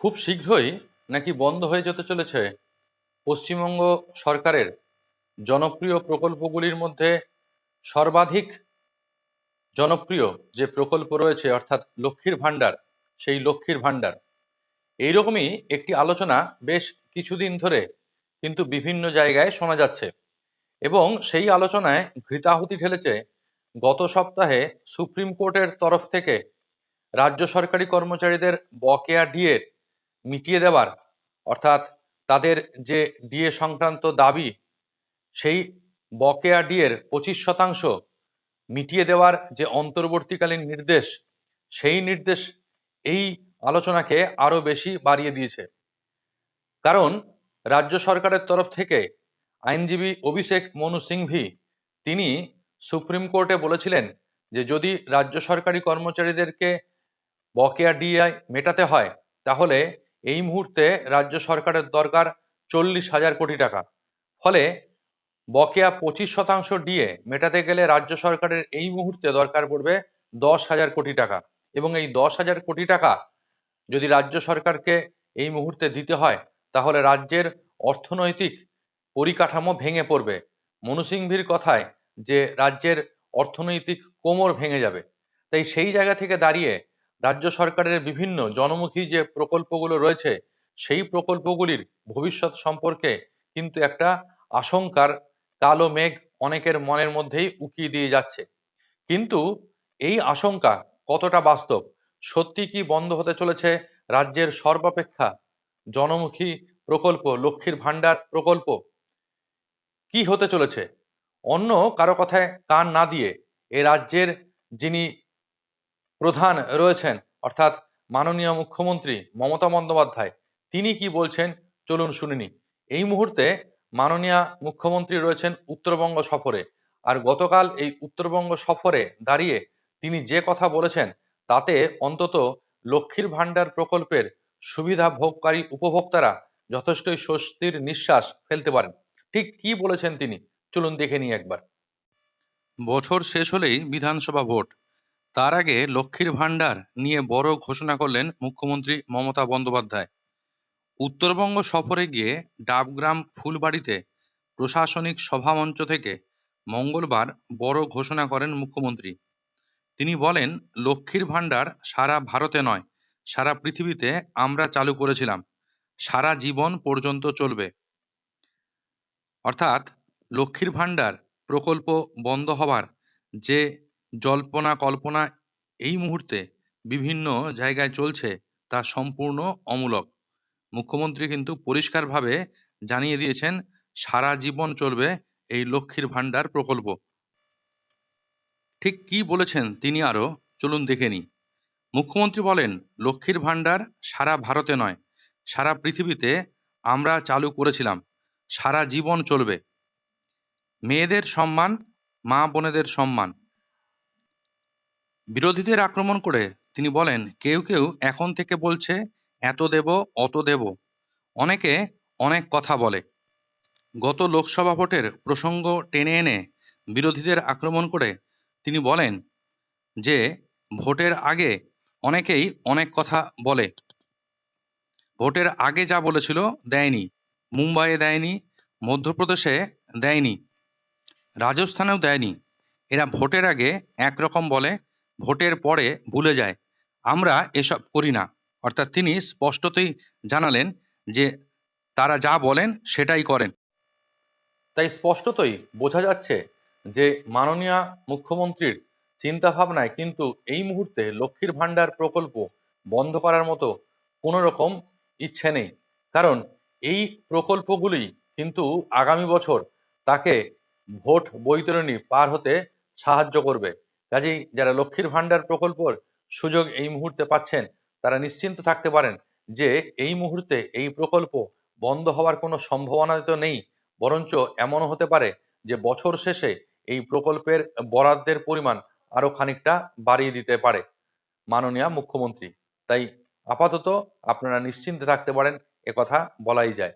খুব শীঘ্রই নাকি বন্ধ হয়ে যেতে চলেছে পশ্চিমবঙ্গ সরকারের জনপ্রিয় প্রকল্পগুলির মধ্যে সর্বাধিক জনপ্রিয় যে প্রকল্প রয়েছে, অর্থাৎ লক্ষ্মীর ভাণ্ডার, সেই লক্ষ্মীর ভাণ্ডার। এইরকমই একটি আলোচনা বেশ কিছুদিন ধরে কিন্তু বিভিন্ন জায়গায় শোনা যাচ্ছে এবং সেই আলোচনায় ঘৃতাহুতি ঢেলেছে গত সপ্তাহে সুপ্রিম কোর্টের তরফ থেকে রাজ্য সরকারি কর্মচারীদের বকেয়া ডিএ মিটিয়ে দেওয়ার অর্থাৎ তাদের যে ডিএ সংক্রান্ত দাবি, সেই বকেয়া ডিএর পঁচিশ শতাংশ মিটিয়ে দেওয়ার যে অন্তর্বর্তীকালীন নির্দেশ, সেই নির্দেশ এই আলোচনাকে আরও বেশি বাড়িয়ে দিয়েছে। কারণ রাজ্য সরকারের তরফ থেকে আইনজীবী অভিষেক মনু সিংভি, তিনি সুপ্রিম কোর্টে বলেছিলেন যে যদি রাজ্য সরকারি কর্মচারীদেরকে বকেয়া ডিআই মেটাতে হয়, তাহলে এই মুহূর্তে রাজ্য সরকারের দরকার চল্লিশ হাজার কোটি টাকা। ফলে বকেয়া পঁচিশ শতাংশ ডিএ মেটাতে গেলে রাজ্য সরকারের এই মুহূর্তে দরকার পড়বে দশ হাজার কোটি টাকা। এবং এই দশ হাজার কোটি টাকা যদি রাজ্য সরকারকে এই মুহূর্তে দিতে হয়, তাহলে রাজ্যের অর্থনৈতিক পরিকাঠামো ভেঙে পড়বে। মনুসিংভির কথায় যে, রাজ্যের অর্থনৈতিক কোমর ভেঙে যাবে। তাই সেই জায়গা থেকে দাঁড়িয়ে রাজ্য সরকারের বিভিন্ন জনমুখী যে প্রকল্পগুলো রয়েছে, সেই প্রকল্পগুলির ভবিষ্যৎ সম্পর্কে কিন্তু একটা আশঙ্কার কালো মেঘ অনেকের মনের মধ্যেই উকিয়ে দিয়ে যাচ্ছে। কিন্তু এই আশঙ্কা কতটা বাস্তব, সত্যি কি বন্ধ হতে চলেছে রাজ্যের সর্বাপেক্ষা জনমুখী প্রকল্প, লক্ষ্মীর ভাণ্ডার প্রকল্প? কি হতে চলেছে? অন্য কারও কথায় কান না দিয়ে এ রাজ্যের যিনি প্রধান রয়েছেন। অর্থাৎ মাননীয় মুখ্যমন্ত্রী মমতা বন্দ্যোপাধ্যায়। তিনি কি বলছেন? চলুন শুনিনি এই মুহূর্তে মাননীয় মুখ্যমন্ত্রী রয়েছেন উত্তরবঙ্গ সফরে। আর গতকাল এই উত্তরবঙ্গ সফরে দাঁড়িয়ে তিনি যে কথা বলেছেন, তাতে অন্তত লক্ষ্মীর ভাণ্ডার প্রকল্পের সুবিধা ভোগকারী উপভোক্তারা যথেষ্টই স্বস্তির নিঃশ্বাস ফেলতে পারেন। ঠিক কি বলেছেন তিনি? চলুন দেখে নিই একবার। বছর শেষ হলেই বিধানসভা ভোট। তার আগে লক্ষ্মীর ভাণ্ডার নিয়ে বড় ঘোষণা করলেন মুখ্যমন্ত্রী মমতা বন্দ্যোপাধ্যায়। উত্তরবঙ্গ সফরে গিয়ে ডাবগ্রাম ফুলবাড়িতে প্রশাসনিক সভামঞ্চ থেকে মঙ্গলবার বড় ঘোষণা করেন মুখ্যমন্ত্রী। তিনি বলেন, লক্ষ্মীর ভাণ্ডার সারা ভারতে নয়, সারা পৃথিবীতে আমরা চালু করেছিলাম। সারা জীবন পর্যন্ত চলবে। অর্থাৎ লক্ষ্মীর ভাণ্ডার প্রকল্প বন্ধ হবার যে জল্পনা, কল্পনা এই মুহূর্তে বিভিন্ন জায়গায় চলছে তা সম্পূর্ণ অমূলক। মুখ্যমন্ত্রী কিন্তু পরিষ্কারভাবে জানিয়ে দিয়েছেন, সারা জীবন চলবে এই লক্ষ্মীর ভাণ্ডার প্রকল্প। ঠিক কি বলেছেন তিনি আরও? চলুন দেখে নিই। মুখ্যমন্ত্রী বলেন, লক্ষ্মীর ভাণ্ডার সারা ভারতে নয়, সারা পৃথিবীতে আমরা চালু করেছিলাম, সারা জীবন চলবে। মেয়েদের সম্মান মা বোনেদের সম্মান বিরোধীদের আক্রমণ করে তিনি বলেন, কেউ কেউ এখন থেকে বলছে, এত দেব, অত দেব। অনেকে অনেক কথা বলে। গত লোকসভা ভোটের প্রসঙ্গ টেনে এনে বিরোধীদের আক্রমণ করে তিনি বলেন যে, ভোটের আগে অনেকেই অনেক কথা বলে। ভোটের আগে যা বলেছিল দেয়নি, মুম্বাইয়ে দেয়নি, মধ্যপ্রদেশে দেয়নি, রাজস্থানেও দেয়নি। এরা ভোটের আগে একরকম বলে ভোটের পরে ভুলে যায়। আমরা এসব করি না। অর্থাৎ তিনি স্পষ্টতই জানালেন যে তারা যা বলেন সেটাই করেন। তাই স্পষ্টতই বোঝা যাচ্ছে যে মাননীয় মুখ্যমন্ত্রীর চিন্তাভাবনায় কিন্তু এই মুহূর্তে লক্ষ্মীর ভাণ্ডার প্রকল্প বন্ধ করার মতো কোনো রকম ইচ্ছে নেই। কারণ এই প্রকল্পগুলি কিন্তু আগামী বছর তাকে ভোট বৈতরণী পার হতে সাহায্য করবে। কাজেই যারা লক্ষ্মীর ভাণ্ডার প্রকল্পর সুযোগ এই মুহূর্তে পাচ্ছেন, তারা নিশ্চিন্ত থাকতে পারেন যে এই মুহূর্তে এই প্রকল্প বন্ধ হওয়ার কোনো সম্ভাবনা তো নেই, বরঞ্চ এমনও হতে পারে যে বছর শেষে এই প্রকল্পের বরাদ্দের পরিমাণ আরও খানিকটা বাড়িয়ে দিতে পারে। মাননীয় মুখ্যমন্ত্রী, তাই আপাতত আপনারা নিশ্চিন্তে থাকতে পারেন কথা বলাই যায়।